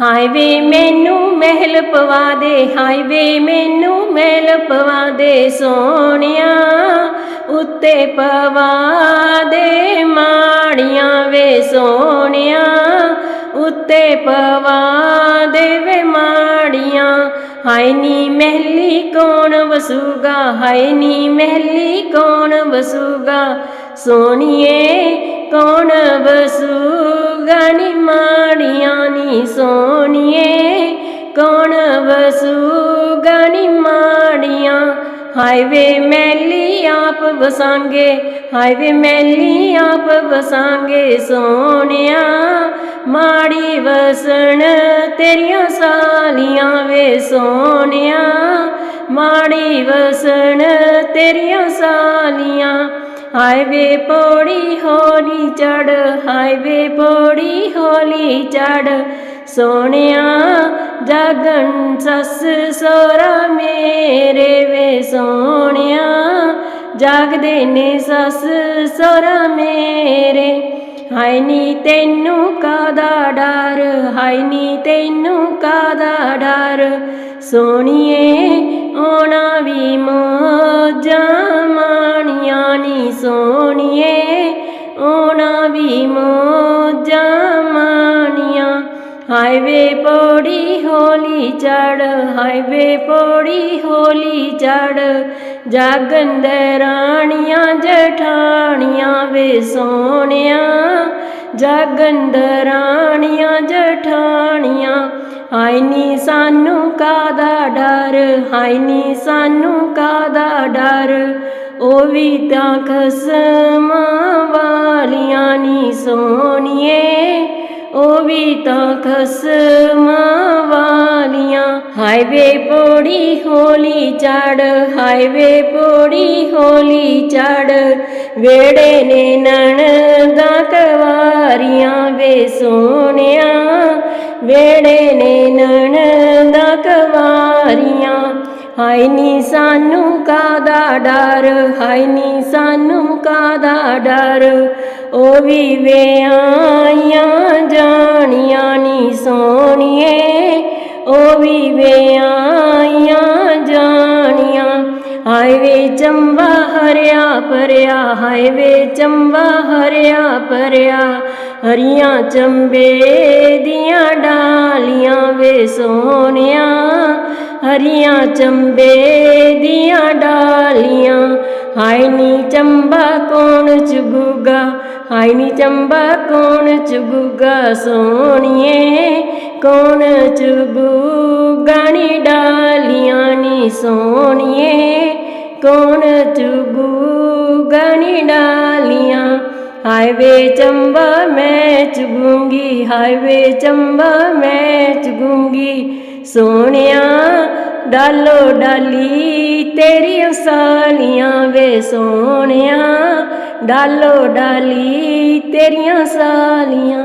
ਹਾਏ ਵੇ ਮੈਨੂੰ ਮਹਿਲ ਪਵਾ ਦੇ ਹਾਏ ਵੇ ਮੈਨੂੰ ਮਹਿਲ ਪਵਾ ਦੇ ਸੋਹਣਿਆ ਉੱਤੇ ਪਵਾ ਦੇ, ਮਾੜੀਆਂ ਵੇ ਸੋਹਣਿਆ ਉੱਤੇ ਪਵਾ ਦੇ ਵੇ ਮਾੜੀਆਂ। ਹਾਏ ਨੀ ਮਹਿਲੀ ਕੌਣ ਵਸੂਗਾ, ਹਾਏ ਨੀ ਮਹਿਲੀ ਕੌਣ ਵਸੂਗਾ, ਸੋਹਣੀਏ ਕੌਣ ਵਸੂਗਾ ਨੀ ਵਸੂਗਾ ਨੀ ਮਾੜੀਆਂ। ਹਾਏ ਵੇ ਮੈਲੀ ਆਪ ਵਸਾਂਗੇ, ਹਾਏ ਵੇ ਮੈਲੀ ਆਪ ਵਸਾਂਗੇ ਸੋਹਣਿਆ। ਮਾੜੀ ਵਸਣ ਤੇਰੀਆਂ ਸਾਲੀਆਂ ਵੇ ਸੋਹਣਿਆ। ਮਾੜੀ ਵਸਣ ਤੇਰੀਆਂ ਸਾਲੀਆਂ। ਹਾਏ ਵੇ ਪੌੜੀ ਹੋਲੀ ਚੜ ਹਾਏ ਵੇ ਪੌੜੀ ਹੋਲੀ ਚੜ ਸੋਹਣਿਆ ਜਗਨ ਸੱਸ ਸੋਰਾ ਮੇਰੇ ਵੇ ਸੋਹਣਿਆ। ਜਾਗਦੇ ਨੇ ਸੱਸ ਸੋਰਾ ਮੇਰੇ। ਹਾਏ ਨੀ ਤੈਨੂੰ ਕਾਦਾ ਡਰ, ਹਾਏ ਨੀ ਤੈਨੂੰ ਕਾਦਾ ਡਰ। ਸੋਹਣੀਏ ਆਉਣਾ ਵੀ ਮੋਜਾਂ ਮਾਣੀਆਂ ਨੀ ਸੋਹਣੀਏ। ਆਉਣਾ ਵੀ ਮੋ ਮਾਣੀਆਂ ਹਾਏ ਵੇ ਪੌੜੀ ਹੋਲੀ ਚੜ ਹਾਏ ਵੇ ਪੌੜੀ ਹੋਲੀ ਚੜ ਜਾਗੰਦ ਰਾਣੀਆਂ ਜਠਾਣੀਆਂ ਵੇ ਸੋਹਣਿਆ ਜਾਗੰਦ ਰਾਣੀਆਂ ਜਠਾਣੀਆਂ ਹਾਏ ਨੀ ਸਾਨੂੰ ਕਾਦਾ ਡਰ ਹਾਏ ਨੀ ਸਾਨੂੰ ਕਾਦਾ ਡਰ ਉਹ ਵੀ ਤਾਂ ਖਸਮਾਂ ਵਾਲੀਆਂ ਨੀ ਸੋਹਣੀਏ ਉਹ ਵੀ ਤਾਂ ਖਸਮਾਂ ਵਾਲੀਆਂ ਹਾਏ ਵੇ ਪੌੜੀ ਹੋਲੀ ਚੜ ਹਾਏ ਵੇ ਪੌੜੀ ਹੋਲੀ ਚੜ ਵੇੜੇ ਨੇ ਨਣਦਾ ਕਵਾਰੀਆਂ ਵੇ ਸੋਹਣਿਆ। ਵੇੜੇ ਨੇ ਨਣਦਾ ਕਵਾਰੀਆਂ। ਹਾਏ ਨੀ ਸਾਨੂੰ ਕਾਦਾ ਡਰ, ਹਾਏ ਨੀ ਸਾਨੂੰ ਕਾਦਾ ਡਰ। ਉਹ ਵੀ ਵਿਆਹੀਆਂ ਜਾਣੀਆਂ ਨੀ ਸੋਹਣੀਏ। ਉਹ ਵੀ ਵਿਆਹੀਆਂ ਜਾਣੀਆਂ। ਹਾਏ ਵੇ ਚੰਬਾ ਹਰਿਆ ਪਰਿਆ ਹਾਏ ਵੇ ਚੰਬਾ ਹਰਿਆ ਪਰਿਆ ਹਰੀਆਂ ਚੰਬੇ ਦੀਆਂ ਡਾਲੀਆਂ ਵੇ ਸੋਹਣਿਆ। ਹਰੀਆਂ ਚੰਬੇ ਦੀਆਂ ਡਾਲੀਆਂ, ਹਾਏ ਨੀ ਚੰਬਾ ਕੌਣ ਚੁਗੂਗਾ। ਹਾਈ ਨੀ ਚੰਬਾ, ਕੌਣ ਚੁਗੂਗਾ ਸੋਹਣੀਏ? ਕੌਣ ਚੁਗੂਗਾ ਨੀ ਡਾਲੀਆਂ ਨੀ ਸੋਹਣੀਏ? ਕੌਣ ਚੁਗੂ ਨੀ ਡਾਲੀਆਂ? ਹਾਏ ਵੇ ਚੰਬਾ, ਮੈਂ ਚੁਗੂੰਗੀ। ਹਾਏ ਵੇ ਚੰਬਾ, ਮੈਂ ਚੁਗੂੰਗੀ। ਸੋਹਣਿਆ, ਡਾਲੋ ਡਾਲੀ ਤੇਰੀ ਉਸਾਲੀਆਂ ਵੇ ਸੋਹਣਿਆ। ਡਾਲੋ ਡਾਲੀ ਤੇਰੀਆਂ ਸਾਲੀਆਂ।